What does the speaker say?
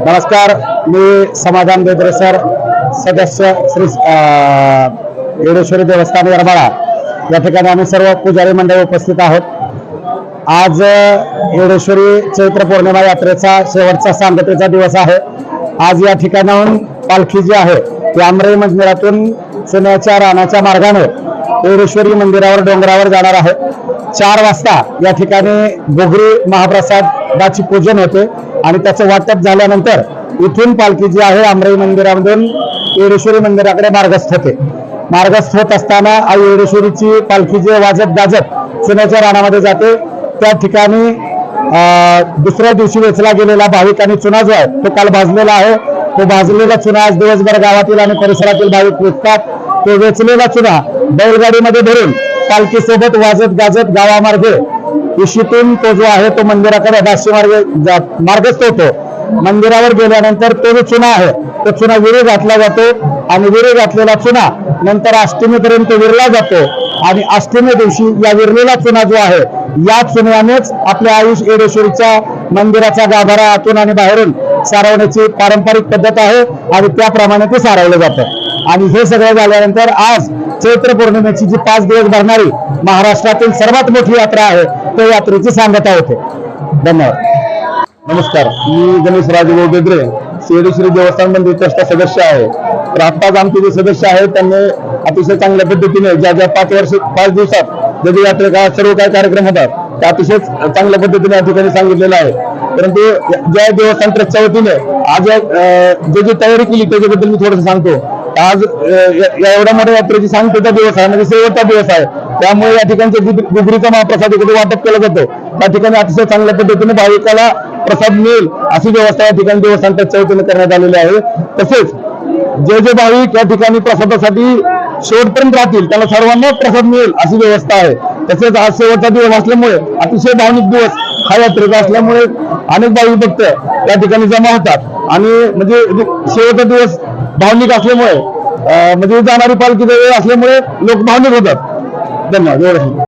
नमस्कार मी समाधान बेदरे सर सदस्य श्री येडेश्वरी देवस्थान येरमाळा. या ठिकाणी आम्ही सर्व पुजारी मंडळ उपस्थित आहोत. आज येडेश्वरी चैत्र पौर्णिमा यात्रेचा शेवटचा सांगतेचा दिवस आहे. आज या ठिकाणाहून पालखी जी आहे ती आमराई मंदिरातून सोन्याच्या रानाच्या मार्गाने येडेश्वरी मंदिरावर डोंगरावर जाणार आहे. चार वाजता या ठिकाणी गोगरी गाची पूजन होते आणि त्याचं वाटप झाल्यानंतर इथून पालखी जी आहे आमराई मंदिरामधून येडेश्वरी मंदिराकडे मार्गस्थ होते. मार्गस्थ होत असताना आई येडेश्वरीची पालखी जी वाजत गाजत चुन्याच्या रानामध्ये जाते. त्या ठिकाणी दुसऱ्या दिवशी वेचला गेलेला भाविक आणि चुना जो आहे तो काल भाजलेला आहे. तो भाजलेला चुना आज दिवसभर गावातील आणि परिसरातील भाविक विकतात. तो वेचलेला चुना बैलगाडीमध्ये भरून पालखीसोबत वाजत गाजत गावामार्गे इशीतून तो जो आहे तो मंदिराकडे दाशी मार्ग जा- मार्गस्थ होतो. मंदिरावर गेल्यानंतर तो जो चुना आहे तो चुना विरे घातला जातो आणि विरे घातलेला चुना नंतर अष्टमीपर्यंत विरला जातो आणि अष्टमी दिवशी या विरलेला चुना जो आहे या चुन्यानेच आपल्या आयुष येडेश्वरीच्या मंदिराचा गाभारा आतून आणि बाहेरून सारवण्याची पारंपरिक पद्धत आहे आणि त्याप्रमाणे ते सारवलं जातं. आणि हे सगळं झाल्यानंतर आज चैत्र पौर्णिमेची जी पाच दिवस भरणारी महाराष्ट्रातील सर्वात मोठी यात्रा आहे त्या यात्रेची सांगता होते. धन्यवाद. नमस्कार. मी गणेश राजभाऊ बेद्रे शेडेश्वरी देवस्थान मंदिर ट्रस्टचा सदस्य आहे. तर आत्ताच आमचे जे सदस्य आहेत त्यांनी अतिशय चांगल्या पद्धतीने ज्या ज्या पाच वर्ष पाच दिवसात जे जे यात्रे सर्व काही कार्यक्रम होतात ते अतिशय चांगल्या पद्धतीने या ठिकाणी सांगितलेलं आहे. परंतु ज्या देवस्थान ट्रस्टच्या वतीने आज जे जी तयारी केली त्याच्याबद्दल मी थोडंसं सांगतो. आज या एवढ्या मोठ्या यात्रेची सांगतेचा दिवस आहे म्हणजे शेवटचा दिवस आहे. त्यामुळे या ठिकाणच्या गुग- गुगरीचा महाप्रसाद इकडे वाटप केलं जातं. त्या ठिकाणी अतिशय चांगल्या पद्धतीने भाविकाला प्रसाद मिळेल अशी व्यवस्था या ठिकाणी देवस्थानच्या ट्रस्टच्या वतीने करण्यात आलेली आहे. तसेच जे जे भाविक या ठिकाणी प्रसादासाठी शेवटपर्यंत राहतील त्याला सर्वांना प्रसाद मिळेल अशी व्यवस्था आहे. तसेच आज शेवटचा दिवस असल्यामुळे अतिशय भावनिक दिवस हा यात्रेचा असल्यामुळे अनेक भाविक भक्त या ठिकाणी जमा होतात. आणि म्हणजे शेवटचा दिवस भावनिक असल्यामुळे म्हणजे जाणारी पालखीचा वेळ असल्यामुळे लोक भावनिक होतात. धन्यवाद. एवढं